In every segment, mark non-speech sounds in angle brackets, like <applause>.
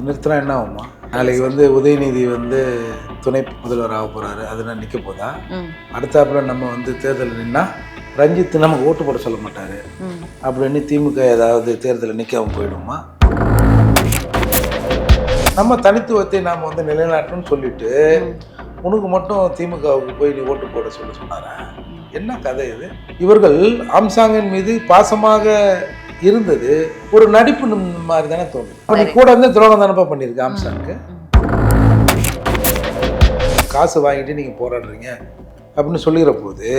அப்படி நிறுத்தினா என்ன ஆகுமா நாளைக்கு வந்து உதயநிதி வந்து துணை முதல்வர் ஆக போகிறாரு அதெல்லாம் நிற்க போதா? அடுத்தாப்புல நம்ம வந்து தேர்தல் நின்னா ரஞ்சித் நமக்கு ஓட்டு போட சொல்ல மாட்டார். அப்படின்னு திமுக ஏதாவது தேர்தலில் நிற்காம போயிடுமா? நம்ம தனித்துவத்தை நாம் வந்து நிலைநாட்டணும்னு சொல்லிட்டு உனக்கு மட்டும் திமுகவுக்கு போய் நீ ஓட்டு போட சொல்ல சொன்னாரா? என்ன கதை இது? இவர்கள் ஆம்சாங்கின் மீது பாசமாக இருந்தது ஒரு நடிப்பு மாதிரி தானே தோணுது. அப்ப நீ கூட இருந்து துரோகம் தானப்பா பண்ணியிருக்க ஆம்சாங்க்கு காசு வாங்கிட்டு நீங்கள் போராடுறீங்க அப்படின்னு சொல்லிக்கிற போது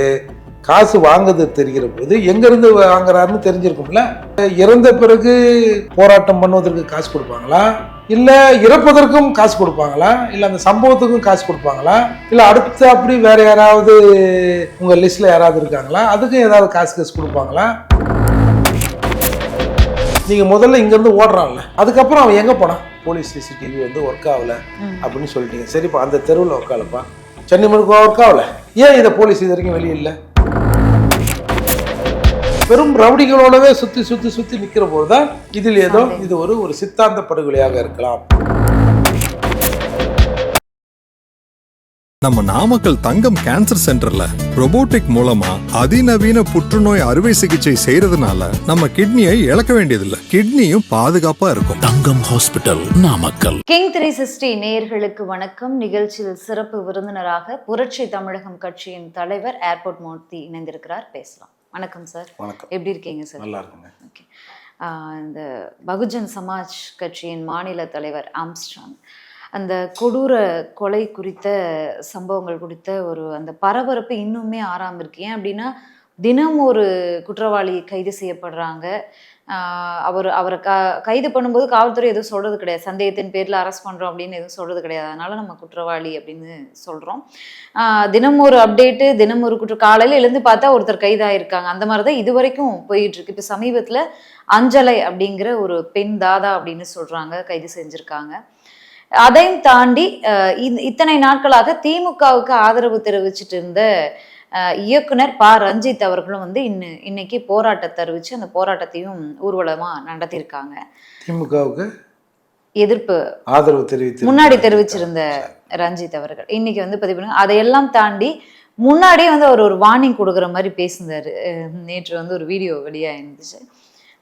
காசு வாங்குறது தெரிகிற போது எங்கேருந்து வாங்குறாருன்னு தெரிஞ்சிருக்கும்ல? இறந்த பிறகு போராட்டம் பண்ணுவதற்கு காசு கொடுப்பாங்களா? இல்லை இறப்பதற்கும் காசு கொடுப்பாங்களா? இல்லை அந்த சம்பவத்துக்கும் காசு கொடுப்பாங்களா? இல்லை அடுத்து அப்படி வேற யாராவது உங்கள் லிஸ்ட்டில் யாராவது இருக்காங்களா? அதுக்கும் ஏதாவது காசு காசு கொடுப்பாங்களா? நீங்கள் முதல்ல இங்கேருந்து ஓடுறான்ல அதுக்கப்புறம் அவன் எங்கே போனான்? போலீஸ் சிசிடிவி வந்து ஒர்க் ஆகல. அப்படின்னு சொல்லிட்டீங்க. சரிப்பா அந்த தெருவில் உட்காலப்பா சென்னை முழுக்க ஒர்க் ஆகல. ஏன் இதை போலீஸ் இது வரைக்கும் வெளியே இல்லை? பெரும் ரவுடிகளோடவே சுத்தி சுத்தி சுத்தி நிக்கிற போதுதான் இதில் ஏதோ இது ஒரு ஒரு சித்தாந்த படுகொலையாக இருக்கலாம். நம்ம நாமக்கல் தங்கம் கேன்சர் சென்டர்ல robotic மூலமா அதிநவீன புற்றுநோய் அறுவை சிகிச்சை செய்யறதுனால நம்ம கிட்னியை இழக்க வேண்டியதில்லை. கிட்னியும் பாதுகாப்பா இருக்கும். Thangam hospital Namakkal. King three sixty நேயர்களுக்கு வணக்கம். நிகழ்ச்சியில் சிறப்பு விருந்தினராக புரட்சி தமிழகம் கட்சியின் தலைவர் ஏர்போர்ட் மூர்த்தி இணைந்திருக்கிறார். பேசலாம். வணக்கம் சார் வணக்கம். எப்படி இருக்கீங்க சார் நல்லா இருக்குங்க. ஓகே இந்த பகுஜன் சமாஜ் கட்சியின் மாநில தலைவர் ஆம்ஸ்ட்ராங் அந்த கொடூர கொலை குறித்த சம்பவங்கள் குறித்த ஒரு அந்த பரபரப்பு இன்னுமே ஆறாம இருக்கு. ஏன் அப்படின்னா தினம் ஒரு குற்றவாளி கைது செய்யப்படுறாங்க. அவர் அவரை க கைது பண்ணும்போது காவல்துறை எதுவும் சொல்றது கிடையாது. சந்தேகத்தின் பேரில் அரெஸ்ட் பண்ணுறோம் அப்படின்னு எதுவும் சொல்றது கிடையாது. அதனால நம்ம குற்றவாளி அப்படின்னு சொல்கிறோம் தினம் ஒரு அப்டேட்டு தினம் ஒரு குற்ற காலையில் எழுந்து பார்த்தா ஒருத்தர் கைதாயிருக்காங்க. அந்த மாதிரி தான் இது வரைக்கும் போயிட்டு இருக்கு. இப்போ சமீபத்தில் அஞ்சலை அப்படிங்கிற ஒரு பெண் தாதா அப்படின்னு சொல்றாங்க கைது செஞ்சுருக்காங்க. அதையும் தாண்டி இத்தனை நாட்களாக திமுகவுக்கு ஆதரவு தெரிவிச்சிட்டு இருந்த இயக்குனர் ப. ரஞ்சித் அவர்களும் வந்து இன்னு இன்னைக்கு போராட்டத்தை அறிவிச்சு அந்த போராட்டத்தையும் ஊர்வலமா நடத்தியிருக்காங்க. திமுகவுக்கு எதிர்ப்பு ஆதரவு தெரிவித்து முன்னாடி தெரிவிச்சிருந்த ரஞ்சித் அவர்கள். இன்னைக்கு வந்து பதிவு பண்ணுங்க அதையெல்லாம் தாண்டி முன்னாடியே வந்து அவர் ஒரு வார்னிங் கொடுக்குற மாதிரி பேசினாரு நேற்று வந்து ஒரு வீடியோ வெளியாக இருந்துச்சு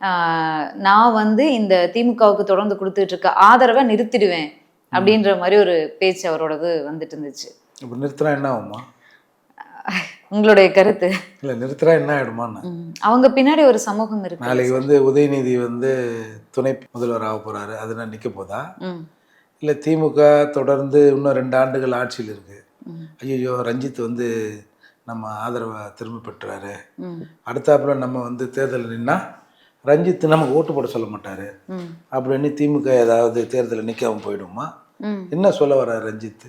ஆஹ் நான் வந்து இந்த திமுகவுக்கு தொடர்ந்து கொடுத்துட்டு இருக்க ஆதரவை நிறுத்திடுவேன். அப்படின்ற மாதிரி ஒரு பேச்சு அவரோடது வந்துட்டு இருந்துச்சு இப்ப நிறுத்தினா என்ன ஆகுமா உங்களுடைய கருத்து. இல்லை நிறுத்தினா என்ன ஆயிடுமான்னு. அவங்க பின்னாடி ஒரு சமூகம் இருக்கு. நாளைக்கு வந்து உதயநிதி வந்து துணை முதல்வர் ஆக போறாரு. அதெல்லாம் நிற்க போதா. இல்லை திமுக தொடர்ந்து இன்னும் ரெண்டு ஆண்டுகள் ஆட்சியில் இருக்கு. ஐயோ ரஞ்சித் வந்து நம்ம ஆதரவை திரும்ப பெற்றாரு. அடுத்தாப்புல நம்ம வந்து தேர்தல் நின்னா ரஞ்சித் நமக்கு ஓட்டு போட சொல்ல மாட்டாரு. அப்படின்னு திமுக ஏதாவது தேர்தலில் நிற்காம போயிடுமா. என்ன சொல்ல வர்றாரு ரஞ்சித்?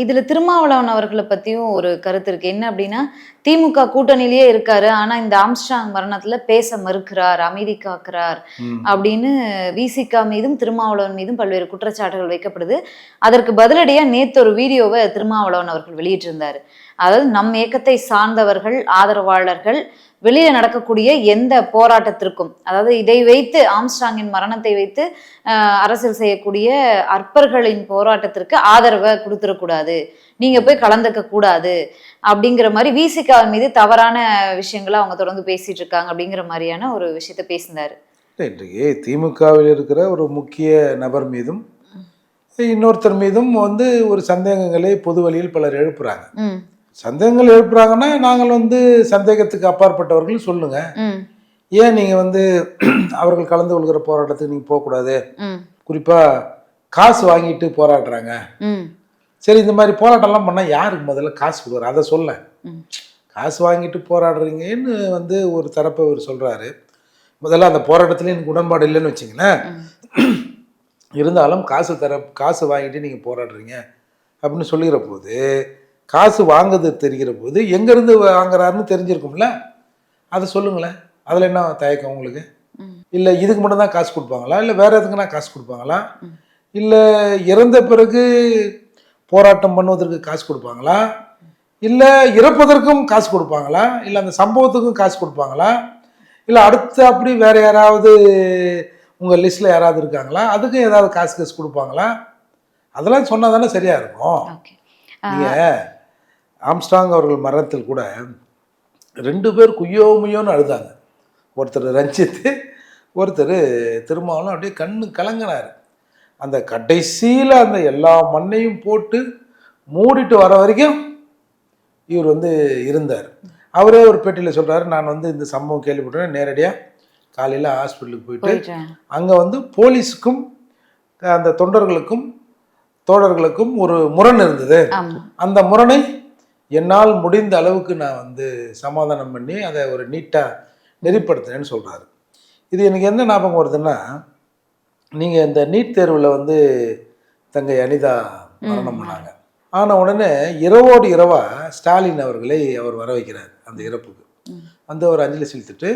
இதுல திருமாவளவன் அவர்களை பத்தியும் ஒரு கருத்து இருக்கு. என்ன அப்படின்னா திமுக கூட்டணியிலேயே இருக்காரு ஆனா இந்த ஆம்ஸ்ட்ராங் மரணத்துல பேச மறுக்கிறார் அமைதி காக்கிறார். அப்படின்னு விசிகா மீதும் திருமாவளவன் மீதும் பல்வேறு குற்றச்சாட்டுகள் வைக்கப்படுது. அதற்கு பதிலடியா நேத்து ஒரு வீடியோவை திருமாவளவன் அவர்கள் வெளியிட்டிருந்தாரு. அதாவது நம் இயக்கத்தை சார்ந்தவர்கள் ஆதரவாளர்கள் வெளியில நடக்கக்கூடிய எந்த போராட்டத்திற்கும் அதாவது இதை வைத்து ஆம்ஸ்ட்ராங்கின் மரணத்தை வைத்து அரசியல் செய்யக்கூடிய அற்பர்களின் போராட்டத்திற்கு ஆதரவை கொடுத்துடக்கூடாது. நீங்க போய் கலந்துக்க கூடாது அப்படிங்கிற மாதிரி விசிகா மீது தவறான விஷயங்களை அவங்க தொடர்ந்து பேசிட்டு இருக்காங்க அப்படிங்கிற மாதிரியான ஒரு விஷயத்த பேசினாரு. இன்றைக்கு திமுகவில் இருக்கிற ஒரு முக்கிய நபர் மீதும் இன்னொருத்தர் மீதும் வந்து ஒரு சந்தேகங்களை பொது வழியில் பலர் எழுப்புறாங்க. சந்தேகங்கள் எழுப்புறாங்கன்னா நாங்கள் வந்து சந்தேகத்துக்கு அப்பாற்பட்டவர்கள் சொல்லுங்க. ஏன் நீங்கள் வந்து <clears throat> அவர்கள் கலந்து கொள்கிற போராட்டத்துக்கு நீங்கள் போகக்கூடாது? ம். குறிப்பாக காசு வாங்கிட்டு போராடுறாங்க. ம். சரி இந்த மாதிரி போராட்டம்லாம் பண்ணால் யாருக்கு முதல்ல காசு கொடுக்குற அதை சொல்ல. காசு வாங்கிட்டு போராடுறீங்கன்னு வந்து ஒரு தரப்பை அவர் சொல்கிறாரு முதல்ல அந்த போராட்டத்துல எனக்கு உடன்பாடு இல்லைன்னு வச்சிங்களேன். இருந்தாலும் காசு தர காசு வாங்கிட்டு நீங்கள் போராடுறீங்க அப்படின்னு சொல்லிக்கிற போது காசு வாங்குறது தெரிகிற போது எங்கேருந்து வாங்குறாருன்னு தெரிஞ்சிருக்கும்ல? அதை சொல்லுங்களேன். அதில் என்ன தயக்கம் உங்களுக்கு. இல்லை இதுக்கு மட்டும் தான் காசு கொடுப்பாங்களா? இல்லை வேற எதுக்குன்னா காசு கொடுப்பாங்களா? இல்லை இறந்த பிறகு போராட்டம் பண்ணுவதற்கு காசு கொடுப்பாங்களா? இல்லை இறப்பதற்கும் காசு கொடுப்பாங்களா? இல்லை அந்த சம்பவத்துக்கும் காசு கொடுப்பாங்களா? இல்லை அடுத்து அப்படி வேற யாராவது உங்கள் லிஸ்ட்டில் யாராவது இருக்காங்களா? அதுக்கும் ஏதாவது காசு காசு கொடுப்பாங்களா? அதெல்லாம் சொன்னால் தானே சரியாக இருக்கும் நீங்கள் ஆம்ஸ்டாங் அவர்கள் மரணத்தில் கூட ரெண்டு பேர் குய்யோ முய்யோன்னு அழுதாங்க. ஒருத்தர் ரஞ்சித்து ஒருத்தர் திருமாவளம் அப்படியே கண்ணு கலங்கினார். அந்த கடைசியில் அந்த எல்லா மண்ணையும் போட்டு மூடிட்டு வர வரைக்கும் இவர் வந்து இருந்தார். அவரே ஒரு பேட்டியில் சொல்றாரு நான் வந்து இந்த சம்பவம் கேள்விப்பட்டேன் நேரடியாக காலையில் ஹாஸ்பிட்டலுக்கு போயிட்டு அங்கே வந்து போலீஸுக்கும் அந்த தொண்டர்களுக்கும் தோழர்களுக்கும் ஒரு முரண் இருந்தது. அந்த முரணை என்னால் முடிந்த அளவுக்கு நான் வந்து சமாதானம் பண்ணி அதை ஒரு நீட்டாக நெறிப்படுத்தினேன்னு சொல்கிறாரு இது எனக்கு என்ன ஞாபகம் வருதுன்னா நீங்கள் இந்த நீட் தேர்வில் வந்து தங்கை அனிதா மரணம் பண்ணாங்க. ஆன உடனே இரவோடு இரவாக ஸ்டாலின் அவர்களை அவர் வர வைக்கிறார் அந்த இறப்புக்கு. வந்து அவர் அஞ்சலி செலுத்திட்டு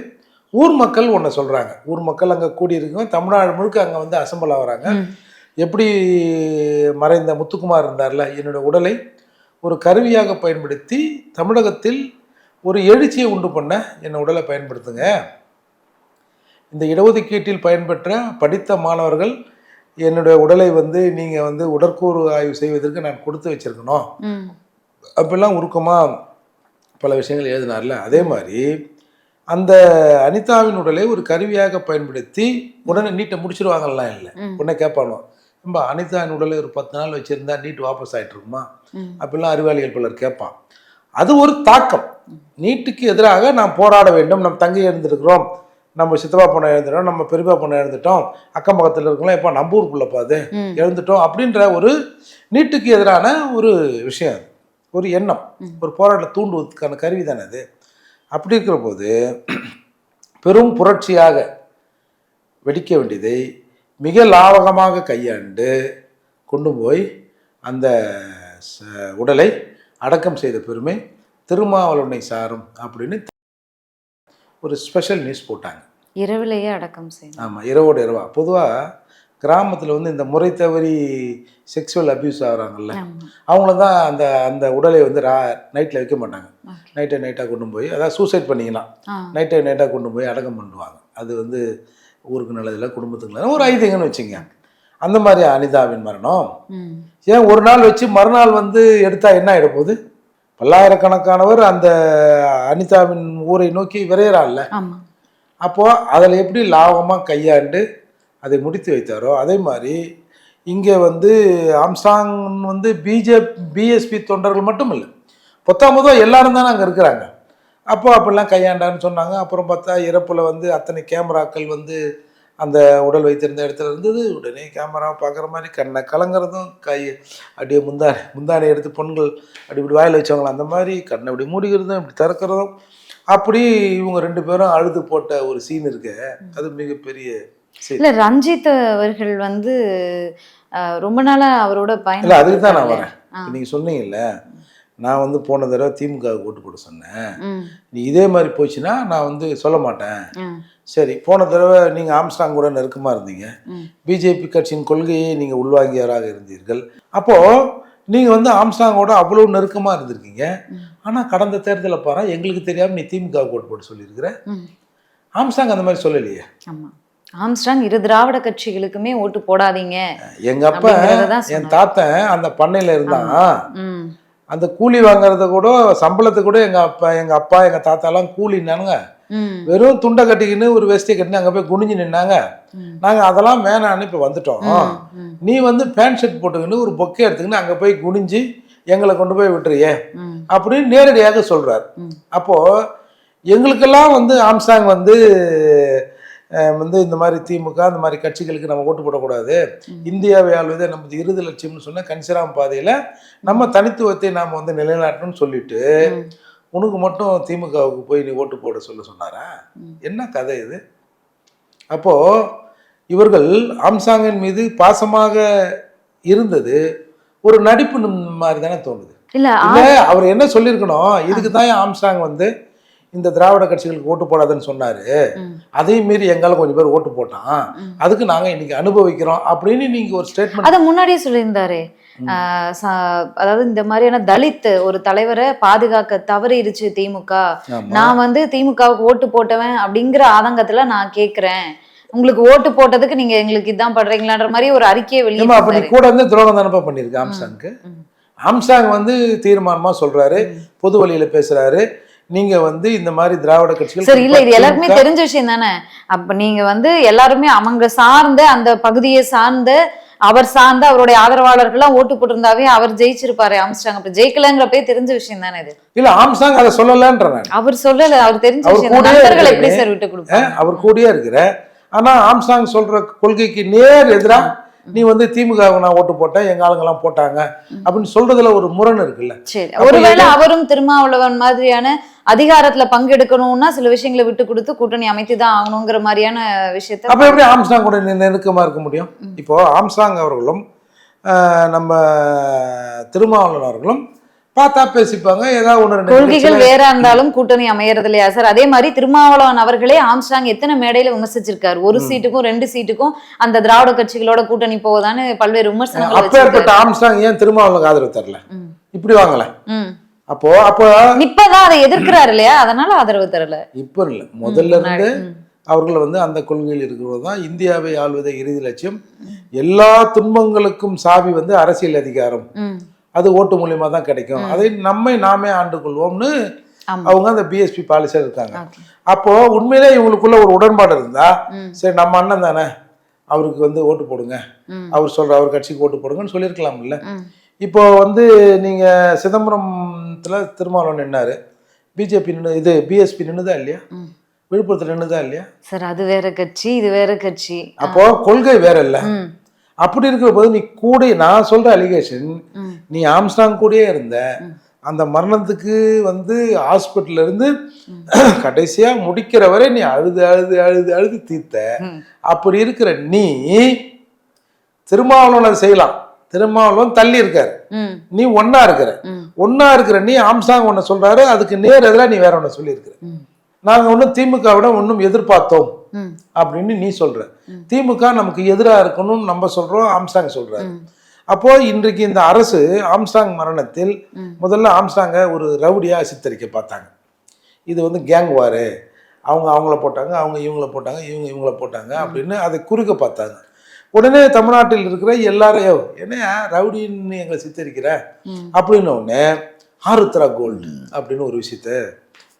ஊர் மக்கள் ஒன்று சொல்கிறாங்க ஊர் மக்கள் அங்கே கூடியிருக்கவங்க தமிழ்நாடு முழுக்க அங்கே வந்து அசம்பிள் ஆகுறாங்க. எப்படி மறைந்த முத்துக்குமார் இருந்தார்ல என்னோட உடலை ஒரு கருவியாக பயன்படுத்தி தமிழகத்தில் ஒரு எழுச்சியை உண்டு பண்ண என் உடலை பயன்படுத்துங்க. இந்த இடஒதுக்கீட்டில் பயன்பெற்ற படித்த மாணவர்கள் என்னுடைய உடலை வந்து நீங்கள் வந்து உடற்கூறு ஆய்வு செய்வதற்கு நான் கொடுத்து வச்சிருக்கணும். ம். அப்பெல்லாம் உருக்கமாக பல விஷயங்கள் எழுதினார்ல. அதே மாதிரி அந்த அனிதாவின் உடலை ஒரு கருவியாக பயன்படுத்தி உடனே நீட்டை முடிச்சிருவாங்கலாம் இல்லை. உடனே கேட்பானோ நம்ம அனிதாவின் உடலை ஒரு பத்து நாள் வச்சுருந்தா நீட் வாபஸ் ஆயிட்டு இருக்குமா அப்படிலாம் அறிவாளிகள் பலர் கேட்பான். அது ஒரு தாக்கம். நீட்டுக்கு எதிராக நாம் போராட வேண்டும். நம் தங்கை எழுந்திருக்கிறோம் நம்ம சித்தப்பா பொண்ணை எழுந்துட்டோம் நம்ம பெரியப்பா பொண்ணை எழுந்துட்டோம் அக்கம் பக்கத்தில் இருக்கலாம் இப்போ நம்ம ஊர் பிள்ளைப்பா அது எழுந்துட்டோம் அப்படின்ற ஒரு நீட்டுக்கு எதிரான ஒரு விஷயம் அது. ஒரு எண்ணம். ஒரு போராட்டத்தை தூண்டுவதற்கான கருவி தானே அது. அப்படி இருக்கிற போது பெரும் புரட்சியாக வெடிக்க வேண்டியதை மிக லாவகமாக கையாண்டு கொண்டு போய் அந்த உடலை அடக்கம் செய்த பெருமை திருமாவளவனை சாரும் அப்படின்னு ஒரு ஸ்பெஷல் நியூஸ் போட்டாங்க. இரவிலேயே அடக்கம் செய்யணும் ஆமாம் இரவோடு இரவா. பொதுவாக கிராமத்தில் வந்து இந்த முறை தவறி செக்ஸுவல் அபியூஸ் ஆகுறாங்கல்ல அவங்கள தான் அந்த அந்த உடலை வந்து ரா நைட்டில் வைக்க மாட்டாங்க. நைட்டை நைட்டாக கொண்டு போய் அதாவது சூசைட் பண்ணிக்கலாம். நைட்டை நைட்டாக கொண்டு போய் அடக்கம் பண்ணுவாங்க. அது வந்து ஊருக்கு நல்லதில்லை குடும்பத்துக்கு நல்லது ஒரு ஐதீகம்னு வச்சுங்க அந்த மாதிரி அனிதாவின் மரணம். ஏன் ஒரு நாள் வச்சு மறுநாள் வந்து எடுத்தா என்ன ஆகிட போகுது? பல்லாயிரக்கணக்கானவர் அந்த அனிதாவின் ஊரை நோக்கி விரையிறான்ல ஆமா. அப்போது அதில் எப்படி லாபமாக கையாண்டு அதை முடித்து வைத்தாரோ அதே மாதிரி இங்கே வந்து ஆம்ஸ்டாங் வந்து பிஜேபி பிஎஸ்பி தொண்டர்கள் மட்டும் இல்லை. பொத்தாமதும் எல்லாரும் தானே அங்கே இருக்கிறாங்க. அப்போ அப்படிலாம் கையாண்டான்னு சொன்னாங்க. அப்புறம் பார்த்தா இறப்பில் வந்து அத்தனை கேமராக்கள் வந்து அந்த உடல் வைத்திருந்த இடத்துல இருந்தது. உடனே கேமரா பார்க்குற மாதிரி கண்ணை கலங்குறதும் கை அப்படியே முந்தானை முந்தானை எடுத்து பெண்கள் அப்படி இப்படி வாயில் வச்சவங்கள அந்த மாதிரி கண்ணை இப்படி மூடிக்கிறதும் இப்படி திறக்கிறதும். அப்படி இவங்க ரெண்டு பேரும் அழுது போட்ட ஒரு சீன் இருக்கு. அது மிகப்பெரிய. இல்ல ரஞ்சித் அவர்கள் வந்து ரொம்ப நாளா அவரோட பயணம் இல்லை அதுக்கு தான் நான். வரேன். நீங்கள் சொன்னீங்கல்ல நான் வந்து போன தடவை திமுக ஓட்டு போட சொன்னேன். நீ இதே மாதிரி போச்சுன்னா நான் வந்து சொல்ல மாட்டேன். சரி போன தடவை நீங்கள் ஆம்ஸ்டாங் கூட நெருக்கமாக இருந்தீங்க. பிஜேபி கட்சியின் கொள்கையை நீங்கள் உள்வாங்கியவராக இருந்தீர்கள். அப்போது நீங்கள் வந்து ஆம்ஸ்டாங்கோட அவ்வளோ நெருக்கமாக இருந்திருக்கீங்க. ஆனால் கடந்த தேர்தலில் பாரு எங்களுக்கு தெரியாமல் நீ திமுக ஓட்டு போட சொல்லியிருக்கிற. ஆம்ஸ்டாங் அந்த மாதிரி சொல்லலையே. ஆமா. ஆம்ஸ்டாங் இரு திராவிட கட்சிகளுக்குமே ஓட்டு போடாதீங்க. எங்க அப்பா என். தாத்தன் அந்த பண்ணையில இருந்தான் அந்த கூலி வாங்குறத கூட சம்பளத்தை கூட எங்க அப்பா எங்க அப்பா எங்க தாத்தாலாம் கூலினானுங்க ம் வெறும் துண்டை கட்டிக்கின்னு ஒரு வேஷ்டியை கட்டினு அங்க போய் குனிஞ்சு நின்னாங்க. ம். நாங்க அதெல்லாம் வேணான்னு இப்ப வந்துட்டோம். நீ வந்து பேண்ட் ஷர்ட் போட்டுக்கின்னு ஒரு பொக்கே எடுத்துக்கின்னு அங்க போய் குனிஞ்சு எங்களை கொண்டு போய் விட்டுறியே அப்படின்னு நேரடியாக சொல்றார். ம். அப்போ எங்களுக்கெல்லாம் வந்து ஆம்சாங் வந்து வந்து இந்த மாதிரி திமுக இந்த மாதிரி கட்சிகளுக்கு நம்ம ஓட்டு போடக்கூடாது. இந்தியாவை ஆள்வதே நமது இறுதி லட்சியம்னு சொன்ன கன்சிராம் பாதையில நம்ம தனித்துவத்தை நாம் வந்து நிலைநாட்டணும்னு சொல்லிட்டு. உனக்கு மட்டும் திமுகவுக்கு போய் நீ ஓட்டு போட சொல்ல சொன்னாரா. என்ன கதை இது? அப்போ இவர்கள் ஆம்சாங்கின் மீது பாசமாக இருந்தது ஒரு நடிப்பு மாதிரி தானே தோணுது. இல்ல அவர் என்ன சொல்லியிருக்கணும்? இதுக்கு தான் ஆம்ஸ்டாங் வந்து இந்த திராவிட கட்சிகளுக்கு ஓட்டு போடாதுன்னு சொன்னாரு? அதையும் மீறி எங்கால கொஞ்சம் பேர் ஓட்டு போட்டான். அதுக்கு நாங்க இன்னைக்கு அனுபவிக்கிறோம் அப்படின்னு நீங்க ஒரு ஸ்டேட்மெண்ட் அத முன்னாடியே சொல்லியிருந்தாரு. அதாவது இந்த மாதிரியான தலித் ஒரு தலைவரை பாதுகாக்க தவறிடுச்சு திமுக. நான் வந்து திமுகவுக்கு ஓட்டு போட்டவன் அப்படிங்கிற ஆதங்கத்துல நான் கேக்குறேன். உங்களுக்கு ஓட்டு போட்டதுக்கு நீங்க எங்களுக்கு இதான் பண்றீங்களான்ற மாதிரி ஒரு அறிக்கையை வெளியே கூட இருந்து துரோகம் தானப்பா பண்ணியிருக்க ஆம்சாங்க்கு. ஆம்சாங் வந்து தீர்மானமா சொல்றாரு பொது வழியில பேசுறாரு. நீங்க வந்து இந்த மாதிரி திராவிட கட்சிகள் சரி இல்ல இது எல்லாருக்குமே தெரிஞ்ச விஷயம் தானே? அப்ப நீங்க வந்து எல்லாருமே அவங்க சார்ந்த அந்த பகுதியை சார்ந்த அவர் சார்ந்த அவருடைய ஆதரவாளர்கள்லாம் ஓட்டு போட்டிருந்தாவே அவர் ஜெயிச்சிருப்பாரு ஆம்ஸ்டாங் அப்ப ஜெயிக்கலங்கிறப்பே தெரிஞ்ச விஷயம் தானே இது? இல்ல ஆம்சாங் அதை சொல்லலன்ற அவர் சொல்லல அவர் தெரிஞ்ச விஷயம் நண்பர்களை எப்படி. சார் விட்டு கொடுப்பாங்க? அவர் கூடயே இருக்கிற ஆனா ஆம்சாங் சொல்ற கொள்கைக்கு நேர் எதிரா நீ வந்து திமுக நான் ஓட்டு போட்டேன் எங்க ஆளுங்கெல்லாம் போட்டாங்க அப்படின்னு சொல்றதுல ஒரு முரண் இருக்குல்ல. ஒருவேளை அவரும் திருமாவளவன் மாதிரியான அதிகாரத்துல பங்கெடுக்கணும்னா சில விஷயங்களை விட்டு கொடுத்து கூட்டணி அமைத்து தான் ஆகணுங்கிற மாதிரியான விஷயத்த அப்ப எப்படி ஆம்ஸ்டாங் கூட நெருக்கமா இருக்க முடியும்? இப்போ ஆம்ஸ்டாங் அவர்களும் நம்ம திருமாவளவன் அவர்களும் பார்த்தா பேசிப்பாங்க ஏதாவது ஒன்று கொள்கைகள் வேற இருந்தாலும் கூட்டணி அமையறது இல்லையா சார் அதே மாதிரி திருமாவளவன் அவர்களே ஆம்ஸ்டாங் எத்தனை மேடையில விமர்சிச்சிருக்காரு ஒரு சீட்டுக்கும் ரெண்டு சீட்டுக்கும் அந்த திராவிட கட்சிகளோட கூட்டணி போவதான்னு பல்வேறு விமர்சனங்களை அப்பேற்பட்ட. ஆம்ஸ்டாங் ஏன் திருமாவளவனுக்கு ஆதரவு தரல. இப்படி வாங்கல. அப்போ அப்போ இப்பதான் அதை எதிர்க்கிறாரு இல்லையா அதனால ஆதரவு தரல இப்போ இல்லை முதல்ல. இருந்து. அவர்கள் வந்து அந்த கொள்கையில் இருக்கிறது தான் இந்தியாவை ஆள்வதே இறுதி லட்சியம் எல்லா துன்பங்களுக்கும் சாவி வந்து அரசியல் அதிகாரம். அது ஓட்டு மூலியமா தான் கிடைக்கும் அதை நம்மை நாமே ஆண்டு கொள்வோம்னு. அவங்க அந்த பிஎஸ்பி பாலிசியாக இருக்காங்க. அப்போ உண்மையிலே இவங்களுக்குள்ள ஒரு உடன்பாடு இருந்தா. சரி நம்ம அண்ணன் தானே அவருக்கு வந்து ஓட்டு போடுங்க. அவர் சொல்ற அவர் கட்சிக்கு ஓட்டு போடுங்கன்னு சொல்லியிருக்கலாம்ல. இப்போ வந்து நீங்க சிதம்பரத்துல திருமாவளவன் நின்னாரு பிஜேபி நின்று இது பிஎஸ்பி நின்னுதா இல்லையா. விழுப்புரத்துல நின்னுதா இல்லையா சார் அது வேற கட்சி இது வேற கட்சி அப்போ கொள்கை வேற இல்ல. அப்படி இருக்கிற போது நீ கூட நான் சொல்ற அலிகேஷன். நீ ஆம்ஸ்டாங் கூடயே இருந்த அந்த மரணத்துக்கு வந்து ஹாஸ்பிட்டல்ல இருந்து <clears throat> கடைசியா முடிக்கிற வரை நீ அழுது அழுது அழுது அழுது தீர்த்த. அப்படி இருக்கிற நீ திருமாவளவன் அதை செய்யலாம் திருமாவளவன் தள்ளி இருக்காரு. நீ ஒண்ணா இருக்கிற. ஒண்ணா இருக்கிற நீ ஆம்சாங் ஒன்ன சொல்றாரு அதுக்கு நேர் எதிராக நீ வேற ஒண்ணு சொல்லியிருக்கிற ம். நாங்க ஒன்றும் திமுகவிட ஒன்றும் எதிர்பார்த்தோம். அப்படின்னு நீ சொல்ற. திமுக நமக்கு எதிராக இருக்கணும்னு நம்ம சொல்றோம் ஆம்ஸ்டாங் சொல்றாரு. அப்போ இன்றைக்கு இந்த அரசு ஆம்ஸ்டாங் மரணத்தில். முதல்ல ஆம்ஸ்டாங்கை ஒரு ரவுடியா சித்தரிக்க பார்த்தாங்க. இது வந்து கேங் வாரு. அவங்க அவங்கள போட்டாங்க அவங்க இவங்கள போட்டாங்க இவங்க இவங்கள போட்டாங்க அப்படின்னு அதை குறுக்க பார்த்தாங்க. உடனே தமிழ்நாட்டில் இருக்கிற எல்லாரும் "யோவ், என்னையா ரவுடின்னு எங்களை சித்தரிக்கிற. அப்படின்னு உடனே ஆருத்ரா கோல்டு அப்படின்னு ஒரு விஷயத்த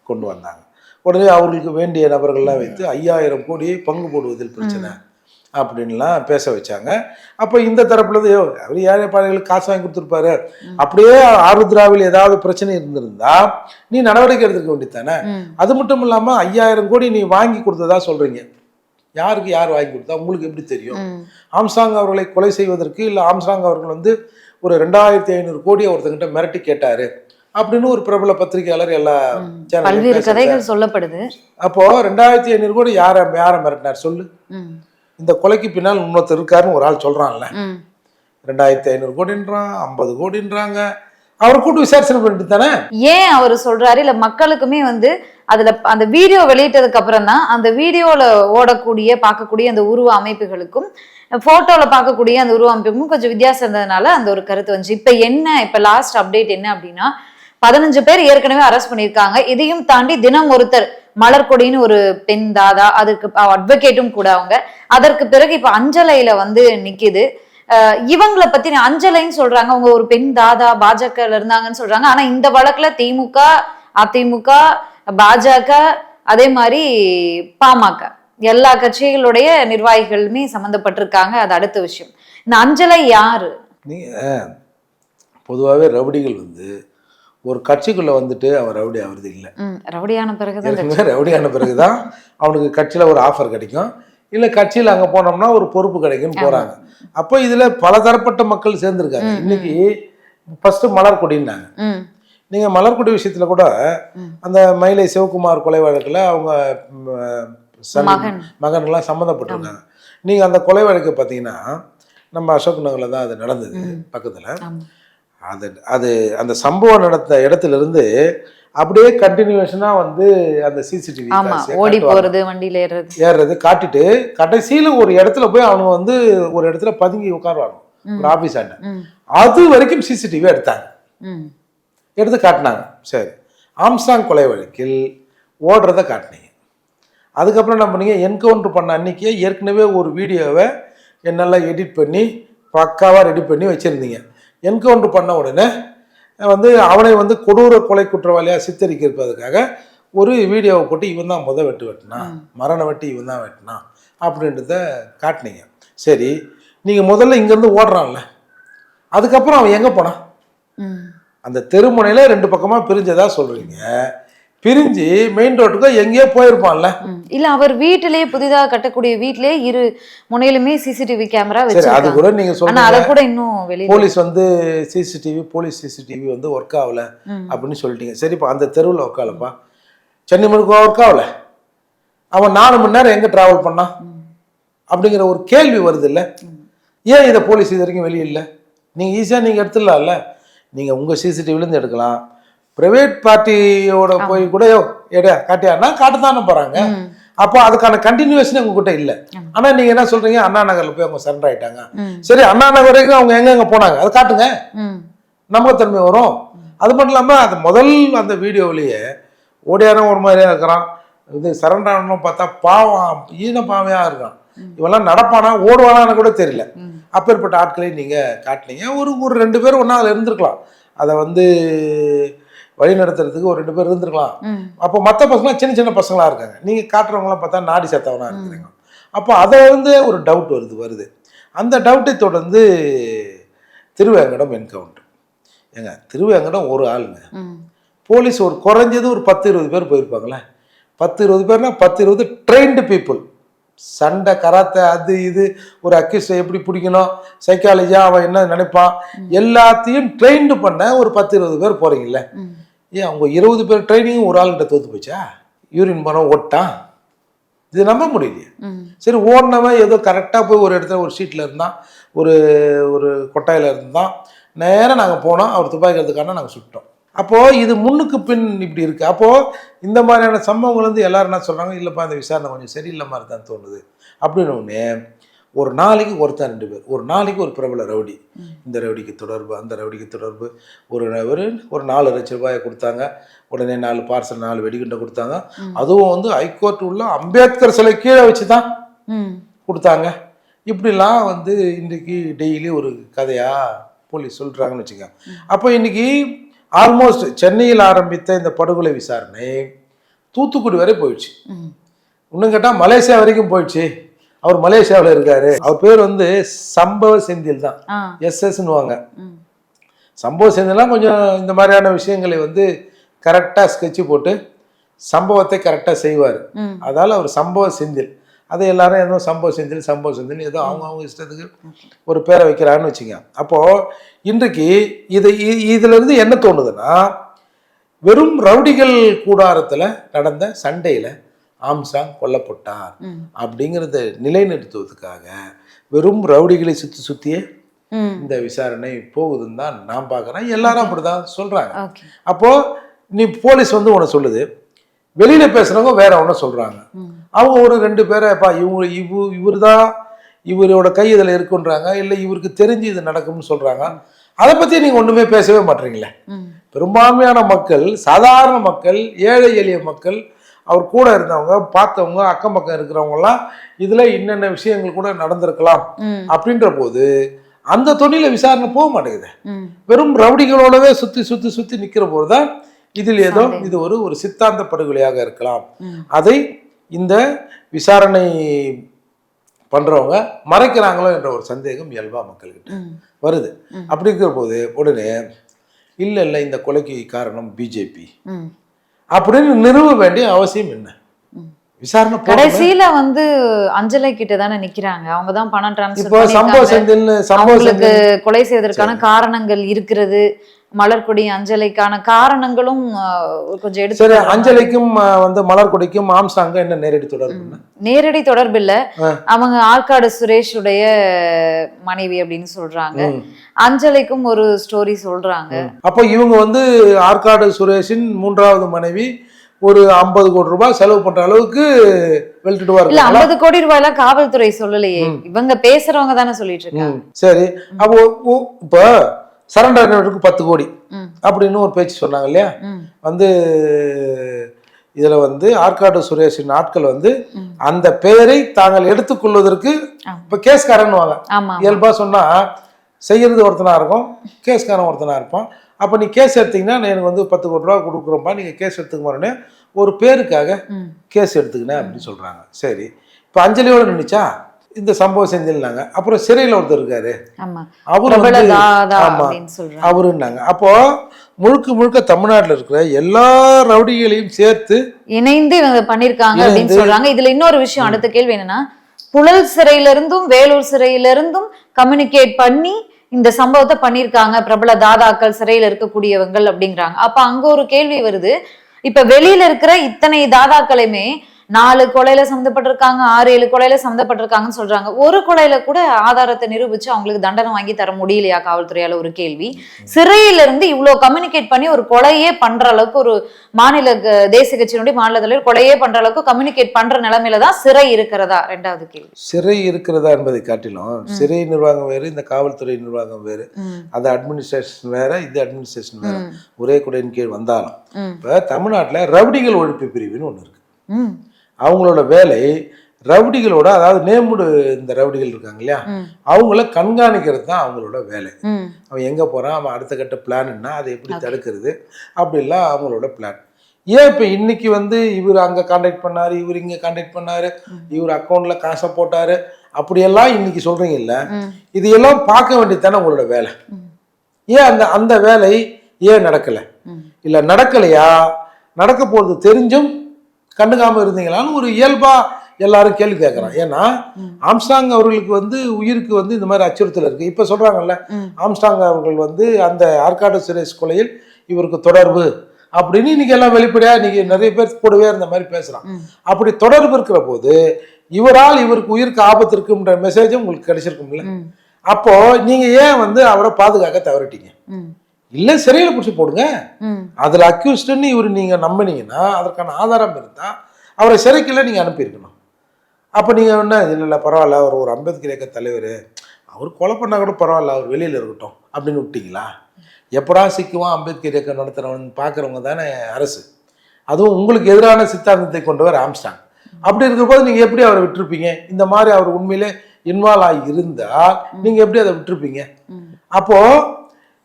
கொண்டு வந்தாங்க. உடனே அவர்களுக்கு வேண்டிய நபர்கள்லாம் வைத்து ஐயாயிரம் கோடியை பங்கு போடுவதில் பிரச்சனை அப்படின்லாம் பேச வச்சாங்க. அப்போ இந்த தரப்புல இருந்து, "யோவ், அவர் ஏழை பாளைகளுக்கு காசு வாங்கி கொடுத்துருப்பாரு. அப்படியே ஆருத்ராவில் ஏதாவது பிரச்சனை இருந்திருந்தா நீ நடவடிக்கை எடுத்துக்க வேண்டியதானே ம். அது மட்டும் இல்லாம ஐயாயிரம் கோடி நீ வாங்கி கொடுத்ததா சொல்றீங்க. யாருக்கு யார் வாங்கி கொடுத்தா உங்களுக்கு எப்படி தெரியும். ஆம்சாங் அவர்களை கொலை செய்வதற்கு இல்லை ஆம்சாங் அவர்கள் வந்து ஒரு ரெண்டாயிரத்தி ஐநூறு கோடியை ஒருத்தங்கிட்ட மிரட்டி கேட்டாரு. அப்படின்னு ஒரு பிரபல பத்திரிகையாளர் எல்லா பல்வேறு. கதைகள் சொல்லப்படுது. அப்போ ரெண்டாயிரத்தி ஐநூறு கோடி யாரை யாரை மிரட்டினார் சொல்லு. இந்த கொலைக்கு பின்னால் இன்னொருத்தர் இருக்காருன்னு ஒரு ஆள் சொல்றான்ல. ரெண்டாயிரத்தி ஐநூறு கோடின்றான் ஐம்பது கோடின்றாங்க. அவரை கூட்டு விசாரிச்சு பண்ணிட்டு தானே? ஏன் அவர் சொல்றாரு? இல்ல மக்களுக்குமே வந்து அதுல அந்த வீடியோ வெளியிட்டதுக்கு அப்புறம் தான் அந்த வீடியோல ஓடக்கூடிய பார்க்கக்கூடிய அந்த உருவ அமைப்புகளுக்கும் போட்டோல பார்க்கக்கூடிய அந்த உருவ அமைப்புக்கும் கொஞ்சம் வித்தியாசம் இருந்ததுனால அந்த ஒரு கருத்து வந்துச்சு. இப்ப என்ன இப்ப லாஸ்ட் அப்டேட் என்ன அப்படின்னா பதினஞ்சு பேர் ஏற்கனவே அரெஸ்ட் பண்ணியிருக்காங்க. இதையும் தாண்டி தினம் ஒருத்தர் மலர்கொடின்னு ஒரு பெண் தாதா அதுக்கு அட்வொகேட்டும் கூட அவங்க. அதற்கு பிறகு இப்ப அஞ்சலையில வந்து நிக்குது. இவங்களை இவங்கள பத்தி அஞ்சலைன்னு சொல்றாங்க. அவங்க ஒரு பெண் தாதா பாஜக இருந்தாங்கன்னு சொல்றாங்க. ஆனா இந்த வழக்குல திமுக அதிமுக பாஜக அதே மாதிரி பாமக. எல்லா கட்சிகளுடைய நிர்வாகிகளுமே சம்மந்தப்பட்டிருக்காங்க அது அடுத்த விஷயம். இந்த அஞ்சலை யாரு? நீ பொதுவாகவே ரவுடிகள் வந்து ஒரு கட்சிக்குள்ள வந்துட்டு அவன் ரவுடி ஆகுறது இல்லை. ரவுடியான ஏற்கனவே ரவுடியான பிறகுதான் அவனுக்கு கட்சியில் ஒரு ஆஃபர் கிடைக்கும். இல்லை கட்சியில் அங்கே போனோம்னா ஒரு பொறுப்பு கிடைக்கும்னு போகிறாங்க அப்போ இதில் பலதரப்பட்ட மக்கள் சேர்ந்துருக்காங்க. இன்னைக்கு ஃபஸ்ட்டு மலர்கொடின்னாங்க. ம், நீங்கள் மலர்கொடி விஷயத்தில் கூட. அந்த மயிலை சிவகுமார் கொலை வழக்கில் அவங்க. மகன்லாம் சம்மந்தப்பட்டிருக்காங்க நீங்கள் அந்த கொலை வழக்கு பார்த்தீங்கன்னா நம்ம அசோக் நகரில் தான் அது நடந்தது பக்கத்தில். அது அது அந்த சம்பவம் நடந்த இடத்துல இருந்து அப்படியே கண்டினியூஷனா வந்து அந்த சிசிடிவி ஓடி போறது வண்டியில ஏறுறது. ஏறுறது காட்டிட்டு கடைசியில ஒரு இடத்துல போய் அவனுங்க வந்து ஒரு இடத்துல பதுங்கி உட்காருவாங்க. ஒரு ஆபீஸ் ஆண்ட. அது வரைக்கும் சிசிடிவி எடுத்தாங்க. எடுத்து காட்டினாங்க. சரி. ஆம்ஸ்டாங் கொலை வழக்கில் ஓடுறத காட்டினீங்க. அதுக்கப்புறம் என்ன பண்ணீங்க என்கவுண்டர் பண்ண அன்னைக்கே ஏற்கனவே ஒரு வீடியோவை என்னெல்லாம் எடிட் பண்ணி பக்காவாக ரெடி பண்ணி வச்சுருந்தீங்க. என்கவுண்டர் பண்ண உடனே வந்து அவனை வந்து கொடூர கொலை குற்றவாளியாக சித்தரிக்கிறதுக்காக ஒரு வீடியோவை போட்டு இவன் தான் முத வெட்டு வெட்டினான். மரண வெட்டி இவன் தான் வெட்டினான் அப்படின்றத காட்டினீங்க. சரி நீங்கள் முதல்ல இங்கேருந்து ஓடுறான்ல. அதுக்கப்புறம் அவன் எங்கே போனான். அந்த தெருமுனையில ரெண்டு பக்கமாக பிரிஞ்சதா சொல்கிறீங்க பிரிஞ்சு மெயின் ரோட்டுக்கு எங்கேயோ போயிருப்பான்ல. இல்ல அவர் வீட்டிலேயே புதிதாக கட்டக்கூடிய வீட்டிலேயே இரு முனையிலுமே சிசிடிவி கேமரா சரி அது கூட நீங்க அத கூட இன்னும் வெளியில போலீஸ் வந்து சிசிடிவி போலீஸ் சிசிடிவி வந்து ஒர்க் ஆகல. அப்படின்னு சொல்லிட்டீங்க. சரிப்பா அந்த தெருவில் ஒர்க் ஆகலப்பா. சென்னிமனுக்கு ஒர்க் ஆகல. அவன் நாலு மணி நேரம் எங்க டிராவல் பண்ணான் அப்படிங்கிற ஒரு கேள்வி வருது இல்ல ஏன் இதை போலீஸ் இது வரைக்கும் வெளியே இல்லை? நீங்க ஈஸியாக நீங்க எடுத்துடலாம்ல. நீங்க உங்க சிசிடிவிலேருந்து எடுக்கலாம். பிரைவேட் பார்ட்டியோட போய் கூட எடா காட்டியானா காட்டுதானே போறாங்க. ம். அப்போ அதுக்கான கண்டினியூஷன் உங்ககிட்ட இல்லை. ஆமா. ஆனா நீங்க என்ன சொல்றீங்க? அண்ணா நகர்ல போய் அவங்க சரண்டர் ஆயிட்டாங்க. சரி அண்ணா நகர் வரைக்கும் அவங்க எங்கெங்க போனாங்க? அதை காட்டுங்க. நம்பகத்தன்மை வரும். அது மட்டும் இல்லாமல் அது முதல் அந்த வீடியோவிலேயே ஓடியாரம் ஒரு மாதிரியா இருக்கிறான். இது சரண்டர் ஆகணும் பார்த்தா பாவம் ஈன பாவையா இருக்கான். இவெல்லாம் நடப்பானா ஓடுவானான்னு கூட தெரியல. அப்பேற்பட்ட ஆட்களை நீங்கள் காட்டினீங்க. ஒரு ஒரு ரெண்டு பேர் ஒன்றா அதில் இருந்திருக்கலாம். அதை வந்து வழி நடத்துறதுக்கு ஒரு ரெண்டு பேர் இருந்திருக்கலாம். அப்போ மற்ற பசங்களாம் சின்ன சின்ன பசங்களா இருக்காங்க. நீங்கள் காட்டுறவங்களாம் பார்த்தா நாடி சத்தவனா இருக்கிறீங்க அப்போ அதை வந்து ஒரு டவுட் வருது வருது. அந்த டவுட்டை தொடர்ந்து திருவேங்கடம் என்கவுண்டர் ஏங்க திருவேங்கடம் ஒரு ஆளுங்க. போலீஸ் ஒரு குறைஞ்சது ஒரு பத்து இருபது பேர் போயிருப்பாங்களே பத்து இருபது பேர்னா பத்து இருபது ட்ரெயின்டு பீப்புள் சண்டை கராத்தே அது இது ஒரு அக்யூஸ்டை எப்படி பிடிக்கணும்? சைக்காலஜியாக அவன் என்ன நினைப்பான்? எல்லாத்தையும் ட்ரெயின்டு பண்ண ஒரு பத்து இருபது பேர் போகிறீங்களே. ஏன் அவங்க இருபது பேர் ட்ரைனிங்கும் ஒரு ஆளுகிட்ட தோத்து போச்சா? யூரின் போனவன் ஓட்டான் இது நம்ப முடியலையே. சரி ஓடினவன் ஏதோ கரெக்டாக போய் ஒரு இடத்துல ஒரு ஷீட்டில் இருந்தான் ஒரு ஒரு கொட்டாயில் இருந்தான். நேராக நாங்கள் போனோம் அவர் துப்பாக்கி எடுத்துக்கான நாங்கள் சுட்டோம். அப்போது இது முன்னுக்கு பின் இப்படி இருக்குது அப்போது இந்த மாதிரியான சம்பவங்கள் வந்து எல்லாரும் என்ன சொல்கிறாங்க இல்லைப்பா இந்த விசாரணை கொஞ்சம் சரியில்லை மாதிரி தான் தோணுது. அப்படின்னு ஒன்று ஒரு நாளைக்கு ஒருத்தன் ரெண்டு பேர். ஒரு நாளைக்கு ஒரு பிரபல ரவுடி. இந்த ரவுடிக்கு தொடர்பு அந்த ரவுடிக்கு தொடர்பு. ஒரு ஒரு ஒரு நாலு லட்ச ரூபாயை கொடுத்தாங்க. உடனே நாலு பார்சல் நாலு வெடிகுண்டை கொடுத்தாங்க. அதுவும் வந்து ஹைகோர்ட் உள்ள அம்பேத்கர் சிலை கீழே வச்சு தான். கொடுத்தாங்க. இப்படிலாம் வந்து இன்றைக்கி டெய்லி ஒரு கதையாக போலீஸ் சொல்கிறாங்கன்னு வச்சுக்கோங்க. அப்போ இன்னைக்கு ஆல்மோஸ்ட் சென்னையில் ஆரம்பித்த இந்த படுகொலை விசாரணை தூத்துக்குடி வரை போயிடுச்சு. இன்னும் கேட்டால் மலேசியா வரைக்கும் போயிடுச்சு. அவர் மலேசியாவில் இருக்காரு. அவர் பேர் வந்து சம்பவ செந்தில் தான். ஆ. எஸ்எஸ்ன்னுவாங்க. சம்பவ செந்திலாம் கொஞ்சம் இந்த மாதிரியான விஷயங்களை வந்து கரெக்டாக ஸ்கெட்சு போட்டு சம்பவத்தை கரெக்டாக செய்வார். அதால் அவர் சம்பவ செந்தில். அதை எல்லாரும் ஏதோ சம்பவ செந்தில் சம்பவ செந்தில் ஏதோ அவங்க அவங்க இஷ்டத்துக்கு ஒரு பேரை வைக்கிறான்னு வச்சுங்க அப்போது இன்றைக்கு இது இதிலிருந்து என்ன தோணுதுன்னா வெறும் ரவுடிகள் கூடாரத்தில் நடந்த சண்டையில் ஆம்சாங் கொல்லப்பட்டார். அப்படிங்கிறத நிலைநிறுத்துவதற்காக வெறும் ரவுடிகளை சுற்றி சுற்றியே ம். இந்த விசாரணை போகுதுன்னு தான் நான் பார்க்குறேன். எல்லாரும் அப்படி தான் சொல்கிறாங்க ஓகே. அப்போது நீ போலீஸ் வந்து உன்னை சொல்லுது. வெளியில் பேசுகிறவங்க வேற ஒன்று சொல்கிறாங்க ம். அவங்க ஒரு ரெண்டு பேரைப்பா இவங்க இவு இவர் தான் இவரோட கை இதில் இருக்குன்றாங்க. இல்லை இவருக்கு தெரிஞ்சு இது நடக்கும்னு சொல்கிறாங்க அதை பற்றி நீங்கள் ஒன்றுமே பேசவே மாட்டீங்களே. பெரும்பான்மையான மக்கள் சாதாரண மக்கள் ஏழை எளிய மக்கள் அவர் கூட இருந்தவங்க பார்த்தவங்க அக்கம் பக்கம் இருக்கிறவங்கலாம் இதில் என்னென்ன விஷயங்கள் கூட நடந்திருக்கலாம். அப்படின்ற போது அந்த தொழில விசாரணை போக மாட்டேங்குது. வெறும் ரவுடிகளோடவே சுற்றி சுற்றி சுற்றி நிற்கிற போது தான் இதில் ஏதோ இது ஒரு ஒரு சித்தாந்த படுகொலையாக இருக்கலாம். அதை இந்த விசாரணை பண்ணுறவங்க மறைக்கிறாங்களோ என்ற ஒரு சந்தேகம் இயல்பா மக்கள்கிட்ட. வருது அப்படி இருக்கிற போது உடனே இல்லை இல்லை இந்த கொலைக்கு காரணம் பிஜேபி. அப்படின்னு நிறுவ வேண்டிய அவசியம் என்ன. விசாரணை. கடைசியில வந்து அஞ்சலை கிட்ட தானே நிக்கிறாங்க அவங்க தான் பணம் டிரான்ஸ்ஃபர் அவங்களுக்கு கொலை செய்வதற்கான காரணங்கள் இருக்கிறது மலர்கொடி அஞ்சலைக்கான காரணங்களும் கொஞ்சம் எடுத்து சரி. அஞ்சலிக்கும் வந்து மலர்கொடிக்கும் ஆம்சாங்க என்ன நேரடி தொடர்பு? நேரடி தொடர்பு இல்ல. அவங்க ஆற்காடு சுரேஷுடைய மனைவி அப்படின்னு சொல்றாங்க. அஞ்சலிக்கும் ஒரு ஸ்டோரி சொல்றாங்க அப்போ இவங்க வந்து ஆற்காடு சுரேஷின் மூன்றாவது மனைவி ஒரு ஐம்பது கோடி ரூபாய் செலவு பண்ற அளவுக்கு வெளுத்துட்டு இல்ல? ஐம்பது கோடி ரூபாய்லாம் காவல்துறை சொல்லலையே இவங்க பேசுறவங்க தானே சொல்லிட்டு இருக்காங்க சரி அப்போ இப்போ சரண்டர் பத்து கோடி. அப்படின்னு ஒரு பேச்சு சொன்னாங்க இல்லையா. வந்து இதில் வந்து ஆற்காடு சுரேஷின் ஆட்கள் வந்து அந்த பெயரை தாங்கள் எடுத்துக்கொள்வதற்கு. இப்போ கேஸ்காரன்னுவாங்க ஆமா இயல்பாக சொன்னால் செய்யறது ஒருத்தனா இருக்கும் கேஸ்காரன் ஒருத்தனா இருப்பான் அப்போ நீ கேஸ் எடுத்தீங்கன்னா எனக்கு வந்து பத்து கோடி ரூபா கொடுக்குறோம்ப்பா நீங்கள் கேஸ் எடுத்துக்க போறேன்னு ஒரு பேருக்காக. கேஸ் எடுத்துக்கினேன் அப்படின்னு சொல்கிறாங்க சரி இப்போ அஞ்சலியோட நின்றுச்சா இந்த சம்பவம் செஞ்சிருந்தாங்க. அப்புறம் சிறையில் ஒருத்தர் இருக்காரு. அவர் பிரபல வந்து தாதா ஆமா. அப்படின்னு சொல்றாங்க. அவருன்னாங்க. அப்போ முழுக்க முழுக்க தமிழ்நாட்டில் இருக்கிற எல்லா ரவுடிகளையும் சேர்த்து இணைந்து இவங்க பண்ணிருக்காங்க அப்படின்னு சொல்றாங்க. இதுல இன்னொரு விஷயம் அடுத்த கேள்வி என்னன்னா புழல் சிறையில இருந்தும் வேலூர் சிறையில இருந்தும் கம்யூனிகேட் பண்ணி இந்த சம்பவத்தை பண்ணிருக்காங்க. பிரபல தாதாக்கள் சிறையில இருக்கக்கூடியவங்கள் அப்படிங்கிறாங்க. அப்ப அங்க ஒரு கேள்வி வருது. இப்ப வெளியில இருக்கிற இத்தனை தாதாக்களுமே நாலு கொலையில சம்மந்தப்பட்டிருக்காங்க ஆறு ஏழு கொலையில சம்மந்தப்பட்டிருக்காங்கன்னு சொல்றாங்க. ஒரு கொலையில கூட ஆதாரத்தை நிரூபிச்சு அவங்களுக்கு தண்டனை வாங்கி தர முடியலையா காவல்துறையால? ஒரு கேள்வி. சிறையில இருந்து இவ்வளவு கம்யூனிகேட் பண்ணி ஒரு கொலையே பண்ற அளவுக்கு ஒரு மாநில தேசிய கட்சியினுடைய மாநில தலைவர் கொலையே பண்ற அளவுக்கு கம்யூனிகேட் பண்ற நிலைமையில தான் சிறை இருக்கிறதா? ரெண்டாவது கேள்வி. சிறை இருக்கிறதா என்பதை காட்டிலும் சிறை நிர்வாகம் வேறு இந்த காவல்துறை நிர்வாகம் வேறு அந்த அட்மினிஸ்ட்ரேஷன் வேற இது அட்மினிஸ்ட்ரேஷன் வேற. ஒரே குடையின் கீழ் வந்தாலும். இப்போ தமிழ்நாட்டில் ரவுடிகள் ஒழிப்பு பிரிவுன்னு ஒன்று இருக்கு. அவங்களோட வேலை ரவுடிகளோட அதாவது நேமுடு இந்த ரவுடிகள் இருக்காங்க இல்லையா. அவங்கள கண்காணிக்கிறது தான் அவங்களோட வேலை. அவன் எங்கே போகிறான் அவன் அடுத்த கட்ட பிளான் என்ன? அதை எப்படி தடுக்கிறது? அப்படிலாம் அவங்களோட பிளான் ஏன் இப்போ இன்னைக்கு வந்து இவர் அங்கே காண்டாக்ட் பண்ணாரு இவர் இங்கே காண்டாக்ட் பண்ணாரு இவர் அக்கௌண்ட்ல காசை போட்டாரு அப்படியெல்லாம் இன்னைக்கு சொல்றீங்கல்ல ம். இது எல்லாம் பார்க்க வேண்டியது தானே உங்களோட வேலை. ஏன் அந்த அந்த வேலை ஏன் நடக்கலை. இல்லை நடக்கலையா? நடக்க போகிறது தெரிஞ்சும் கண்டுக்காம இருந்தீங்களான்னு ஒரு இயல்பா எல்லாரும் கேள்வி கேட்குறான் ஏன்னா ஆம்ஸ்டாங் அவர்களுக்கு வந்து உயிருக்கு வந்து இந்த மாதிரி அச்சுறுத்தல் இருக்கு. இப்போ சொல்றாங்கல்ல. ஆம்ஸ்டாங் அவர்கள் வந்து அந்த ஆற்காடு சுரேஷ் கொலையில் இவருக்கு தொடர்பு அப்படின்னு இன்னைக்கு எல்லாம் வெளிப்படையா இன்னைக்கு நிறைய பேர் கூடவே இருந்த மாதிரி பேசுறான். அப்படி தொடர்பு இருக்கிற போது இவரால் இவருக்கு உயிருக்கு ஆபத்து இருக்குன்ற மெசேஜும் உங்களுக்கு கிடைச்சிருக்கும்ல. அப்போ நீங்க ஏன் வந்து அவரை பாதுகாக்க தவறிட்டீங்க? இல்ல சிறையில பிடிச்சி போடுங்க. அதில் அக்யூஸ்டுன்னு இவர் நீங்கள் நம்பினீங்கன்னா அதற்கான ஆதாரம் இருந்தால் அவரை சிறைக்குள்ள நீங்கள் அனுப்பியிருக்கணும். அப்போ நீங்கள் என்ன இல்லை இல்லை பரவாயில்ல அவர் ஒரு அம்பேத்கர் இயக்க தலைவர். அவர் கொலை பண்ணால் கூட பரவாயில்ல அவர் வெளியில் இருக்கட்டும் அப்படின்னு விட்டீங்களா? எப்படா சிக்குவான் அம்பேத்கர் இயக்கம் நடத்துகிறவன் பார்க்குறவங்க தானே அரசு. அதுவும் உங்களுக்கு எதிரான சித்தாந்தத்தை கொண்டவர் ஆம்ஸ்டாங். அப்படி இருக்கிறபோது நீங்கள் எப்படி அவரை விட்டுருப்பீங்க? இந்த மாதிரி அவர் உண்மையிலே இன்வால்வ் ஆகி இருந்தால் நீங்கள் எப்படி அதை விட்டுருப்பீங்க. அப்போது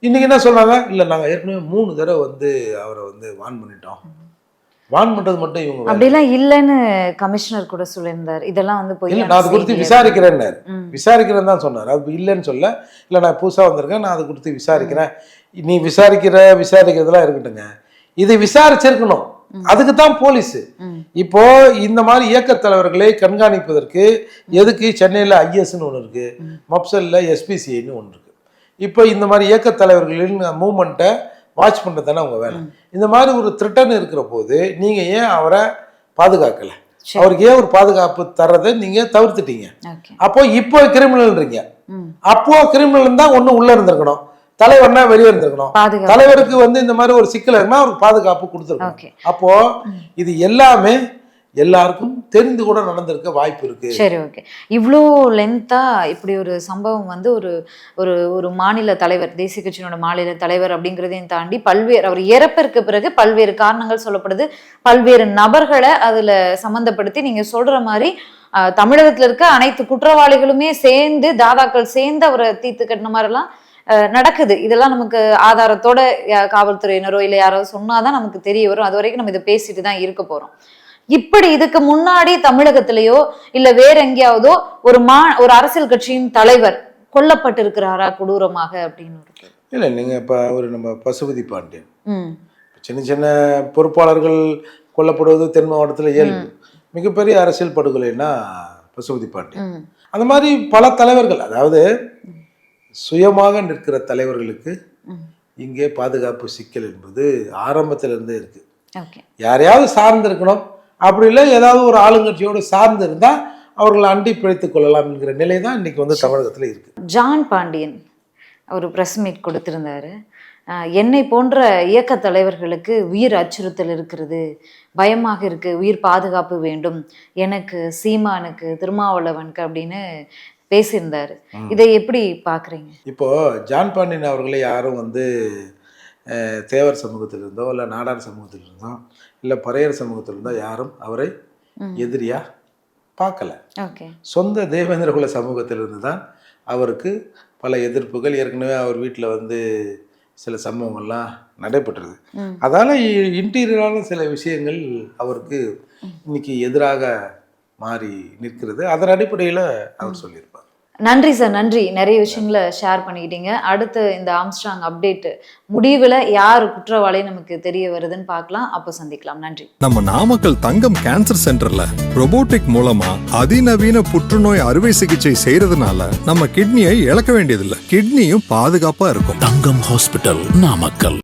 இன்னைக்கு என்ன சொல்றாங்க? இல்லை நாங்கள் ஏற்கனவே மூணு தடவை வந்து அவரை வந்து வான் பண்ணிட்டோம். வான் பண்ணுறது மட்டும் இவங்க. அப்படிலாம் இல்லைன்னு கமிஷனர் கூட சொல்லியிருந்தார். இதெல்லாம் வந்து போய் இல்லை நான் அது குறித்து விசாரிக்கிறேன்னாரு. ம். விசாரிக்கிறேன்னு தான் சொன்னார். அது இல்லைன்னு சொல்ல. இல்லை நான் புதுசாக வந்திருக்கேன். நான் அதை குறித்து விசாரிக்கிறேன். நீ விசாரிக்கிற விசாரிக்கிறதெல்லாம் இருக்கட்டுங்க. இதை விசாரிச்சிருக்கணும். அதுக்கு தான் போலீஸு. இப்போ இந்த மாதிரி இயக்கத் தலைவர்களை கண்காணிப்பதற்கு எதுக்கு சென்னையில் ஐஎஸ்ன்னு ஒன்று இருக்கு மப்சல்ல எஸ்பிசிஐன்னு ஒன்று இருக்கு. இப்போ இந்த மாதிரி இயக்கத் தலைவர்களின் மூமெண்ட்டை வாட்ச் பண்ணுறது தானே அவங்க வேலை. இந்த மாதிரி ஒரு த்ரிட்டன் இருக்கிற போது நீங்கள் ஏன் அவரை பாதுகாக்கல. அவருக்கு ஏன் ஒரு பாதுகாப்பு தர்றதை நீங்கள் தவிர்த்துட்டீங்க. அப்போ இப்போ கிரிமினல்ன்றீங்க அப்போ கிரிமினல் இருந்தா ஒண்ணு உள்ள இருந்திருக்கணும். தலைவர்னா வெளியே இருந்திருக்கணும். தலைவருக்கு வந்து இந்த மாதிரி ஒரு சிக்கல் இருந்தா அவருக்கு பாதுகாப்பு கொடுத்துருக்கணும். அப்போ இது எல்லாமே எல்லாருக்கும் தெரிந்து கூட நடந்திருக்க வாய்ப்பு இருக்கு. சரி ஓகே இவ்வளோ லென்த்தா இப்படி ஒரு சம்பவம் வந்து ஒரு ஒரு ஒரு மாநில தலைவர் தேசிய கட்சியினோட மாநில தலைவர் அப்படிங்கிறதையும் தாண்டி பல்வேறு அவர் இறப்பிற்கு பிறகு பல்வேறு காரணங்கள் சொல்லப்படுது. பல்வேறு நபர்களை அதுல சம்மந்தப்படுத்தி நீங்க சொல்ற மாதிரி தமிழகத்துல இருக்க அனைத்து குற்றவாளிகளுமே சேர்ந்து தாதாக்கள் சேர்ந்து அவரை தீர்த்து கட்டின மாதிரிலாம் ஆஹ், நடக்குது. இதெல்லாம் நமக்கு ஆதாரத்தோட காவல்துறையினரோ இல்லை யாரோ சொன்னாதான் நமக்கு தெரிய வரும். அது வரைக்கும் நம்ம இதை பேசிட்டு தான் இருக்க போறோம். இப்படி இதுக்கு முன்னாடி தமிழகத்திலேயோ இல்ல வேற எங்கேயாவதோ ஒரு மா ஒரு அரசியல் கட்சியின் தலைவர் கொல்லப்பட்டிருக்கிறாரா கொடூரமாக அப்படின்னு. இல்லை நீங்க இப்ப ஒரு நம்ம பசுபதி பாண்டியன். சின்ன சின்ன பொறுப்பாளர்கள் கொல்லப்படுவது தென் மாவட்டத்தில் இயல்பு. மிகப்பெரிய அரசியல் படுகொலைன்னா பசுபதி பாண்டியன்? அந்த மாதிரி பல தலைவர்கள் அதாவது சுயமாக நிற்கிற தலைவர்களுக்கு இங்கே பாதுகாப்பு சிக்கல் என்பது ஆரம்பத்துல இருந்தே இருக்கு யாரையாவது சார்ந்து இருக்கணும் அப்படி இல்லை ஏதாவது ஒரு ஆளுங்கட்சியோடு சார்ந்து இருந்தால் அவர்களை அண்டி பிழைத்துக் கொள்ளலாம் என்கிற நிலை தான் இன்னைக்கு வந்து தமிழகத்தில் இருக்கு. ஜான் பாண்டியன் ஒரு ப்ரெஸ் மீட் கொடுத்திருந்தாரு. என்னை போன்ற இயக்க தலைவர்களுக்கு உயிர் அச்சுறுத்தல் இருக்கிறது பயமாக இருக்கு உயிர் பாதுகாப்பு வேண்டும் எனக்கு சீமானுக்கு திருமாவளவனுக்கு அப்படின்னு பேசியிருந்தாரு. இதை எப்படி பாக்குறீங்க இப்போ ஜான் பாண்டியன் அவர்களை யாரும் வந்து தேவர் சமூகத்திலிருந்தோ இல்லை நாடார் சமூகத்திலிருந்தோ இல்லை பறையர் சமூகத்தில் இருந்தால் யாரும் அவரை எதிரியா பார்க்கல. சொந்த தேவேந்திரகுல சமூகத்திலிருந்து தான் அவருக்கு பல எதிர்ப்புகள். ஏற்கனவே அவர் வீட்டில் வந்து சில சம்பவங்கள்லாம் நடைபெற்றது. அதால் இன்டீரியரான சில விஷயங்கள் அவருக்கு இன்னைக்கு எதிராக மாறி நிற்கிறது. அதன் அடிப்படையில் அவர் சொல்லியிருப்பார். நன்றி சார் நன்றி. நிறைய விஷயங்களை ஷேர் பண்ணிக்கிட்டீங்க. அடுத்து இந்த ஆம்ஸ்ட்ராங் அப்டேட் முடிவில் யார் குற்றவாளி நமக்கு தெரிய வருதுன்னு பார்க்கலாம். அப்போ சந்திக்கலாம். நன்றி. நம்ம நாமக்கல் தங்கம் கேன்சர் சென்டர்ல robotic மூலமா அதிநவீன புற்றுநோய் அறுவை சிகிச்சை செய்யறதுனால நம்ம கிட்னியை இழக்க வேண்டியதில்லை. கிட்னியும் பாதுகாப்பா இருக்கும். தங்கம் ஹாஸ்பிட்டல் நாமக்கல்.